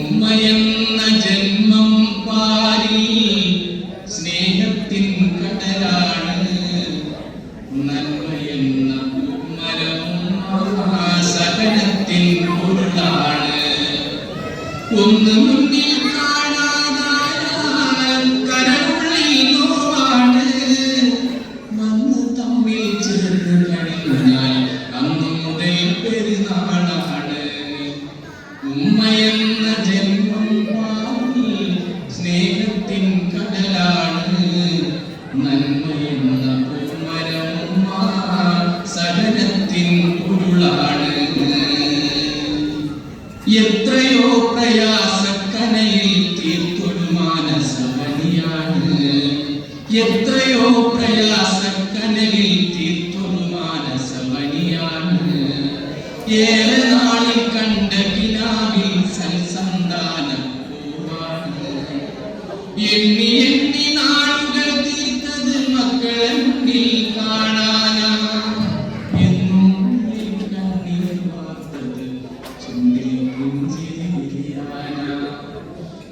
ഉമ്മയെന്ന ജന്മം പാരി സ്നേഹത്തിൻ കടലാണ്. നന്മയെന്ന മരം സഹനത്തിൻ പൊരുളാണ് ഒന്ന് ഉരുളാണ് എത്രയോ പ്രയാസക്കനയിൽ തീർത്തൊരു മാനസവനിയാണ്. എത്രയോ പ്രയാസക്കനയിൽ തീർത്തൊരു മാനസവനിയാണ്. ഏറെ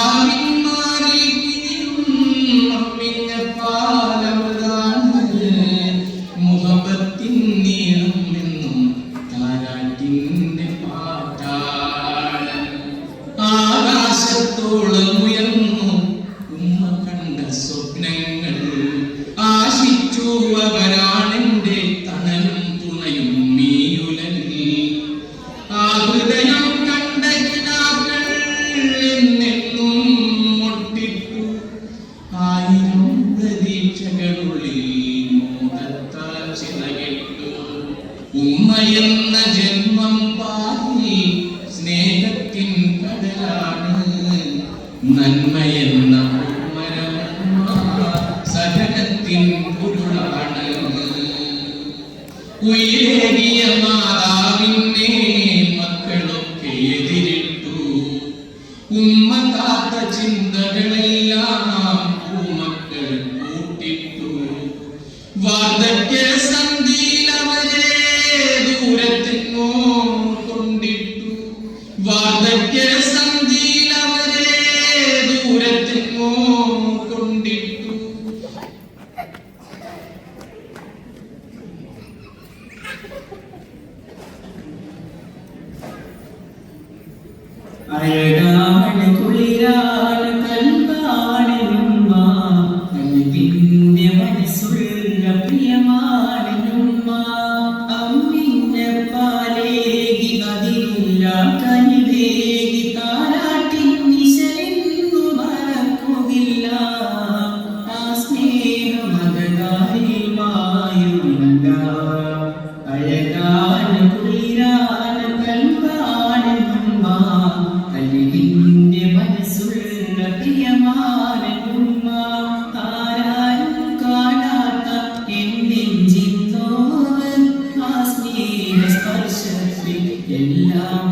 Amen. ഉമ്മയെന്ന ജന്മം പാടി സ്നേഹത്തിൻ കടലാണ്. നന്മയെന്ന അഴകാമണി എല്ലാം